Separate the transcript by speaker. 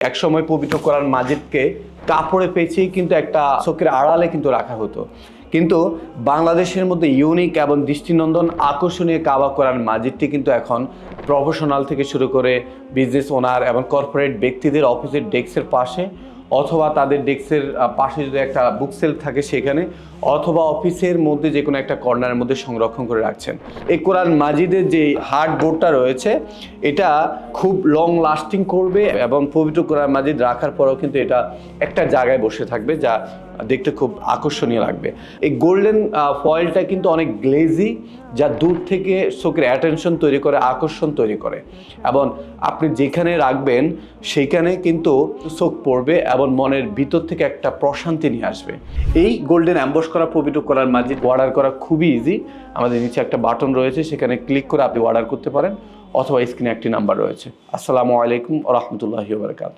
Speaker 1: একসময় পবিত্র কোরআন মাজিদকে কাপড়ে পেঁচিয়ে কিন্তু একটা চোখের আড়ালে কিন্তু রাখা হতো। কিন্তু বাংলাদেশের মধ্যে ইউনিক এবং দৃষ্টিনন্দন আকর্ষণীয় কাবা কোরআন মাজিদটি কিন্তু এখন প্রফেশনাল থেকে শুরু করে বিজনেস ওনার এবং কর্পোরেট ব্যক্তিদের অফিসের ডেস্কের পাশে অথবা তাদের ডেস্কের পাশে যদি একটা বুক সেল থাকে সেখানে, অথবা অফিসের মধ্যে যে কোনো একটা কর্নারের মধ্যে সংরক্ষণ করে রাখছেন। এই কোরআন মাজিদের যে হার্ড বোর্ডটা রয়েছে, এটা খুব লং লাস্টিং করবে এবং পবিত্র কোরআন মাজিদ রাখার পরেও কিন্তু এটা একটা জায়গায় বসে থাকবে যা দেখতে খুব আকর্ষণীয় লাগবে। এই গোল্ডেন ফয়েলটা কিন্তু অনেক গ্লেজি যা দূর থেকে চোখের অ্যাটেনশন তৈরি করে, আকর্ষণ তৈরি করে। এবং আপনি যেখানে রাখবেন সেইখানে কিন্তু চোখ পড়বে এবং মনের ভিতর থেকে একটা প্রশান্তি নিয়ে আসবে। এই গোল্ডেন অ্যাম্বস করা পবিত্র করার মাঝে অর্ডার করা খুবই ইজি আমাদের নিচে একটা বাটন রয়েছে, সেখানে ক্লিক করে আপনি অর্ডার করতে পারেন, অথবা স্ক্রিনে একটি নাম্বার রয়েছে। আসসালামু আলাইকুম রহমতুল্লাহি বারকাত